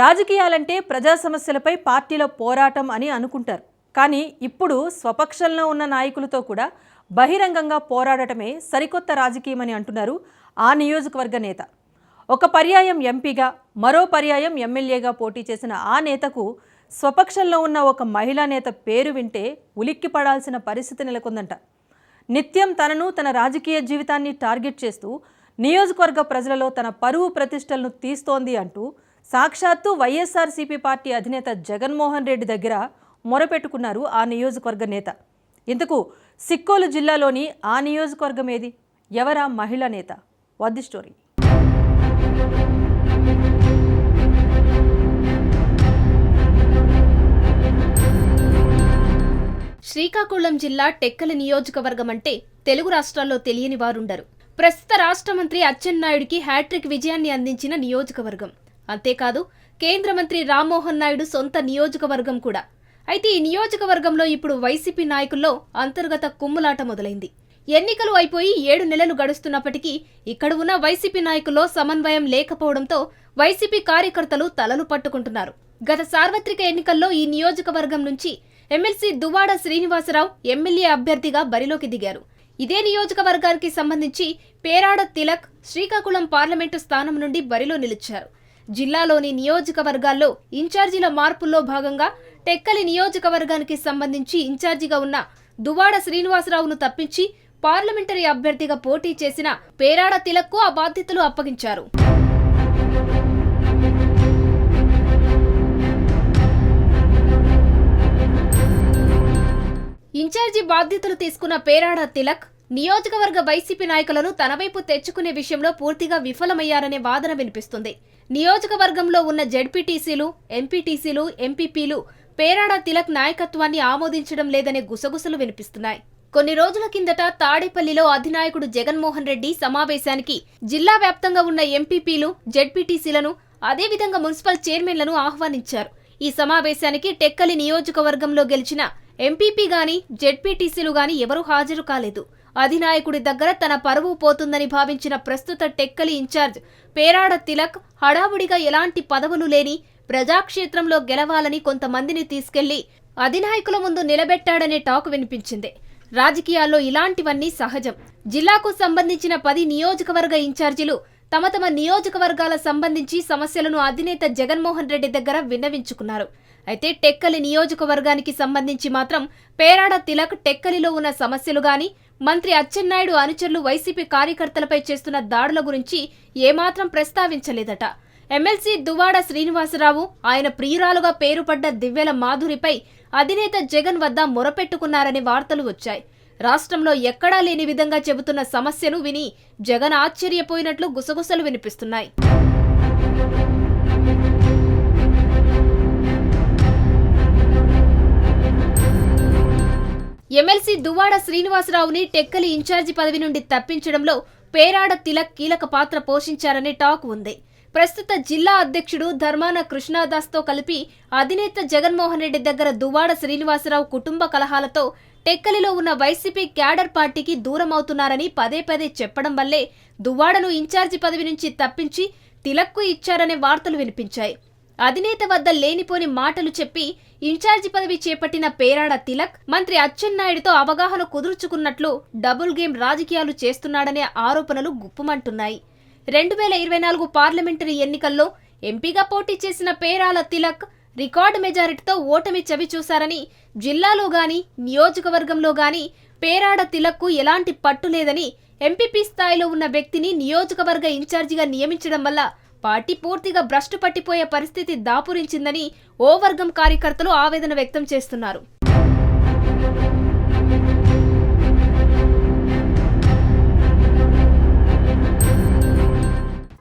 రాజకీయాలంటే ప్రజా సమస్యలపై పార్టీల పోరాటం అని అనుకుంటారు. కానీ ఇప్పుడు స్వపక్షంలో ఉన్న నాయకులతో కూడా బహిరంగంగా పోరాడటమే సరికొత్త రాజకీయమని అంటున్నారు ఆ నియోజకవర్గ నేత. ఒక పర్యాయం ఎంపీగా మరో పర్యాయం ఎమ్మెల్యేగా పోటీ చేసిన ఆ నేతకు స్వపక్షంలో ఉన్న ఒక మహిళా నేత పేరు వింటే ఉలిక్కి పడాల్సిన పరిస్థితి నెలకొందంట. నిత్యం తనను తన రాజకీయ జీవితాన్ని టార్గెట్ చేస్తూ నియోజకవర్గ ప్రజలలో తన పరువు ప్రతిష్టలను తీస్తోంది అంటూ సాక్షాత్తు వైఎస్ఆర్సీపీ పార్టీ అధినేత జగన్మోహన్ రెడ్డి దగ్గర మొరపెట్టుకున్నారు ఆ నియోజకవర్గ నేత. ఇందుకు సిక్కోలు జిల్లాలోని ఆ నియోజకవర్గం ఏది? ఎవరా మహిళా నేత? వద్ది స్టోరీ. శ్రీకాకుళం జిల్లా టెక్కలి నియోజకవర్గం అంటే తెలుగు రాష్ట్రాల్లో తెలియని వారుండరు. ప్రస్తుత రాష్ట్ర మంత్రి అచ్చెన్నాయుడికి హ్యాట్రిక్ విజయాన్ని అందించిన నియోజకవర్గం. అంతేకాదు కేంద్ర మంత్రి రామ్మోహన్ నాయుడు సొంత నియోజకవర్గం కూడా. అయితే ఈ నియోజకవర్గంలో ఇప్పుడు వైసీపీ నాయకుల్లో అంతర్గత కుమ్ములాట మొదలైంది. ఎన్నికలు అయిపోయి ఏడు నెలలు గడుస్తున్నప్పటికీ ఇక్కడ ఉన్న వైసీపీ నాయకుల్లో సమన్వయం లేకపోవడంతో వైసీపీ కార్యకర్తలు తలలు పట్టుకుంటున్నారు. గత సార్వత్రిక ఎన్నికల్లో ఈ నియోజకవర్గం నుంచి ఎమ్మెల్సీ దువ్వాడ శ్రీనివాసరావు ఎమ్మెల్యే అభ్యర్థిగా బరిలోకి దిగారు. ఇదే నియోజకవర్గానికి సంబంధించి పేరాడ తిలక్ శ్రీకాకుళం పార్లమెంటు స్థానం నుండి బరిలో నిలిచారు. జిల్లాలోని నియోజకవర్గాల్లో ఇన్ఛార్జీల మార్పుల్లో భాగంగా టెక్కలి నియోజకవర్గానికి సంబంధించి ఇన్ఛార్జిగా ఉన్న దువాడ శ్రీనివాసరావును తప్పించి పార్లమెంటరీ అభ్యర్థిగా పోటీ చేసిన పేరాడ తిలక్కు ఆ బాధ్యతలు అప్పగించారు. ఇన్ఛార్జి బాధ్యతలు తీసుకున్న పేరాడ తిలక్ నియోజకవర్గ వైసీపీ నాయకులను తన వైపు తెచ్చుకునే విషయంలో పూర్తిగా విఫలమయ్యారనే వాదన వినిపిస్తుంది. నియోజకవర్గంలో ఉన్న జెడ్పీటీసీలు ఎంపీటీసీలు ఎంపీపీలు పేరాడ తిలక్ నాయకత్వాన్ని ఆమోదించడం లేదనే గుసగుసలు వినిపిస్తున్నాయి. కొన్ని రోజుల కిందట తాడేపల్లిలో అధినాయకుడు జగన్మోహన్ రెడ్డి సమావేశానికి జిల్లా వ్యాప్తంగా ఉన్న ఎంపీపీలు జెడ్పీటీసీలను అదేవిధంగా మున్సిపల్ చైర్మన్లను ఆహ్వానించారు. ఈ సమావేశానికి టెక్కలి నియోజకవర్గంలో గెలిచిన ఎంపీపీ గాని జెడ్పీటీసీలు గాని ఎవరూ హాజరు కాలేదు. అధినాయకుడి దగ్గర తన పరువు పోతుందని భావించిన ప్రస్తుత టెక్కలి ఇన్ఛార్జ్ పేరాడ తిలక్ హడావుడిగా ఎలాంటి పదవులు లేని ప్రజాక్షేత్రంలో గెలవాలని కొంతమందిని తీసుకెళ్ళి అధినాయకుల ముందు నిలబెట్టాడనే టాక్ వినిపించింది. రాజకీయాల్లో ఇలాంటివన్నీ సహజం. జిల్లాకు సంబంధించిన పది నియోజకవర్గ ఇన్ఛార్జీలు తమ తమ నియోజకవర్గాల సంబంధించి సమస్యలను అధినేత జగన్మోహన్ రెడ్డి దగ్గర విన్నవించుకున్నారు. అయితే టెక్కలి నియోజకవర్గానికి సంబంధించి మాత్రం పేరాడ తిలక్ టెక్కలిలో ఉన్న సమస్యలు గాని మంత్రి అచ్చెన్నాయుడు అనుచరులు వైసీపీ కార్యకర్తలపై చేస్తున్న దాడుల గురించి ఏమాత్రం ప్రస్తావించలేదట. ఎమ్మెల్సీ దువాడ శ్రీనివాసరావు ఆయన ప్రియురాలుగా పేరుపడ్డ దివ్యల మాధురిపై అధినేత జగన్ వద్ద మొరపెట్టుకున్నారనే వార్తలు వచ్చాయి. రాష్ట్రంలో ఎక్కడా లేని విధంగా చెబుతున్న సమస్యను విని జగన్ ఆశ్చర్యపోయినట్లు గుసగుసలు వినిపిస్తున్నాయి. ఎమ్మెల్సీ దువ్వాడ శ్రీనివాసరావుని టెక్కలి ఇన్ఛార్జి పదవి నుండి తప్పించడంలో పేరాడ తిలక్ కీలక పాత్ర పోషించారనే టాక్ ఉంది. ప్రస్తుత జిల్లా అధ్యక్షుడు ధర్మాన కృష్ణాదాస్తో కలిపి అధినేత జగన్మోహన్ రెడ్డి దగ్గర దువ్వాడ శ్రీనివాసరావు కుటుంబ కలహాలతో టెక్కలిలో ఉన్న వైసీపీ క్యాడర్ పార్టీకి దూరమవుతున్నారని పదే పదే చెప్పడం వల్లే దువ్వాడను ఇన్ఛార్జి పదవి నుంచి తప్పించి తిలక్కు ఇచ్చారనే వార్తలు వినిపించాయి. అధినేత వద్ద లేనిపోని మాటలు చెప్పి ఇన్ఛార్జి పదవి చేపట్టిన పేరాడ తిలక్ మంత్రి అచ్చెన్నాయుడితో అవగాహన కుదుర్చుకున్నట్లు డబుల్ గేమ్ రాజకీయాలు చేస్తున్నాడనే ఆరోపణలు గుప్పుమంటున్నాయి. రెండు వేల ఇరవై నాలుగు పార్లమెంటరీ ఎన్నికల్లో ఎంపీగా పోటీ చేసిన పేరాల తిలక్ రికార్డు మెజారిటీతో ఓటమి చవి చూశారని జిల్లాలో గాని నియోజకవర్గంలో గాని పేరాడ తిలక్కు ఎలాంటి పట్టు లేదని ఎంపీపీ స్థాయిలో ఉన్న వ్యక్తిని నియోజకవర్గ ఇన్ఛార్జిగా నియమించడం వల్ల పార్టీ పూర్తిగా భ్రష్టు పట్టిపోయే పరిస్థితి దాపురించిందని ఓ వర్గం కార్యకర్తలు ఆవేదన వ్యక్తం చేస్తున్నారు.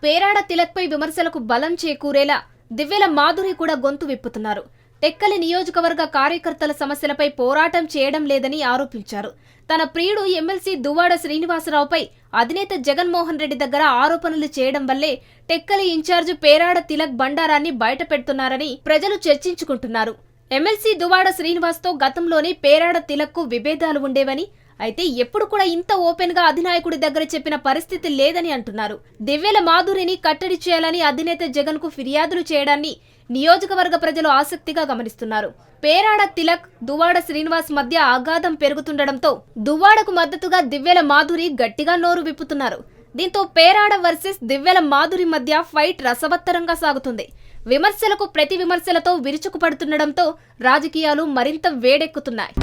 పేరాడ తిలక్పై విమర్శలకు బలం చేకూరేలా దివ్యల మాధురి కూడా గొంతు విప్పుతున్నారు. టెక్కలి నియోజకవర్గ కార్యకర్తల సమస్యలపై పోరాటం చేయడం లేదని ఆరోపించారు. తన ప్రియుడు ఎమ్మెల్సీ దువ్వాడ శ్రీనివాసరావుపై అధినేత జగన్మోహన్ రెడ్డి దగ్గర ఆరోపణలు చేయడం వల్లే టెక్కలి ఇన్ఛార్జ్ పేరాడ తిలక్ బండారాన్ని బయటపెడుతున్నారని ప్రజలు చర్చించుకుంటున్నారు. ఎమ్మెల్సీ దువాడ శ్రీనివాస్తో గతంలోనే పేరాడ తిలక్కు విభేదాలు ఉండేవని అయితే ఎప్పుడు కూడా ఇంత ఓపెన్గా అధినాయకుడి దగ్గర చెప్పిన పరిస్థితి లేదని అంటున్నారు. దివ్యల మాధురిని కట్టడి చేయాలని అధినేత జగన్కు ఫిర్యాదులు చేయడాన్ని నియోజకవర్గ ప్రజలు ఆసక్తిగా గమనిస్తున్నారు. పేరాడ తిలక్ దువాడ శ్రీనివాస్ మధ్య ఆఘాతం పెరుగుతుండటంతో దువ్వాడకు మద్దతుగా దివ్యల మాధురి గట్టిగా నోరు విప్పుతున్నారు. దీంతో పేరాడ వర్సెస్ దివ్యల మాధురి మధ్య ఫైట్ రసవత్తరంగా సాగుతుంది. విమర్శలకు ప్రతి విమర్శలతో విరుచుకుపడుతుండటంతో రాజకీయాలు మరింత వేడెక్కుతున్నాయి.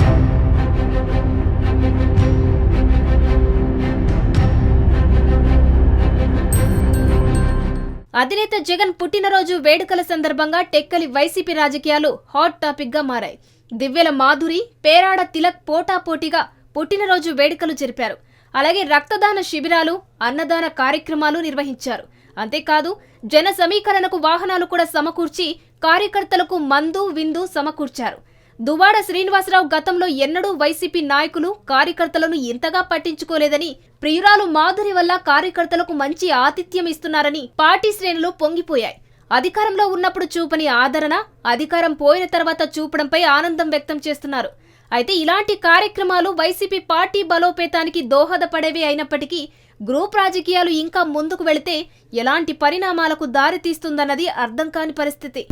అధినేత జగన్ పుట్టినరోజు వేడుకల సందర్భంగా టెక్కలి వైసీపీ రాజకీయాలు హాట్ టాపిక్గా మారాయి. దివ్యల మాధురి పేరాడ తిలక్ పోటాపోటీగా పుట్టినరోజు వేడుకలు జరిపారు. అలాగే రక్తదాన శిబిరాలు అన్నదాన కార్యక్రమాలు నిర్వహించారు. అంతేకాదు జన సమీకరణకు వాహనాలు కూడా సమకూర్చి కార్యకర్తలకు మందు విందు సమకూర్చారు. దువాడ శ్రీనివాసరావు గతంలో ఎన్నడూ వైసీపీ నాయకులు కార్యకర్తలను ఇంతగా పట్టించుకోలేదని ప్రియురాలు మాధురి వల్ల కార్యకర్తలకు మంచి ఆతిథ్యం ఇస్తున్నారని పార్టీ శ్రేణులు పొంగిపోయాయి. అధికారంలో ఉన్నప్పుడు చూపని ఆదరణ అధికారం పోయిన తర్వాత చూపడంపై ఆనందం వ్యక్తం చేస్తున్నారు. అయితే ఇలాంటి కార్యక్రమాలు వైసీపీ పార్టీ బలోపేతానికి దోహదపడేవి అయినప్పటికీ గ్రూప్ రాజకీయాలు ఇంకా ముందుకు వెళితే ఎలాంటి పరిణామాలకు దారితీస్తుందన్నది అర్థం కాని పరిస్థితి.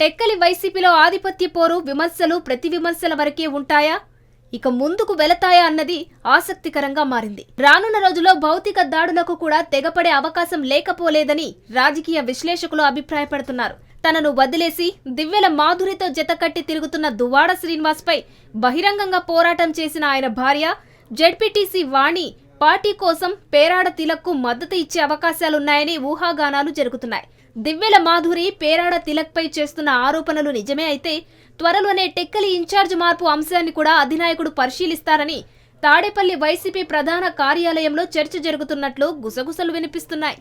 టెక్కలి వైసీపీలో ఆధిపత్య పోరు విమర్శలు ప్రతి విమర్శల వరకే ఉంటాయా? ఇక ముందుకు వెళతాయా అన్నది ఆసక్తికరంగా మారింది. రానున్న రోజుల్లో భౌతిక దాడులకు కూడా తెగపడే అవకాశం లేకపోలేదని రాజకీయ విశ్లేషకులు అభిప్రాయపడుతున్నారు. తనను వదిలేసి దివ్యల మాధురితో జతకట్టి తిరుగుతున్న దువ్వాడ శ్రీనివాస్పై బహిరంగంగా పోరాటం చేసిన ఆయన భార్య జెడ్పీటీసీ వాణి పార్టీ కోసం పేరాడ తిలక్కు మద్దతు ఇచ్చే అవకాశాలున్నాయని ఊహాగానాలు జరుగుతున్నాయి. దివ్యల మాధురి పేరాడ తిలక్పై చేస్తున్న ఆరోపణలు నిజమే అయితే త్వరలోనే టెక్కలి ఇన్ఛార్జ్ మార్పు అంశాన్ని కూడా అధినాయకుడు పరిశీలిస్తారని తాడేపల్లి వైసీపీ ప్రధాన కార్యాలయంలో చర్చ జరుగుతున్నట్లు గుసగుసలు వినిపిస్తున్నాయి.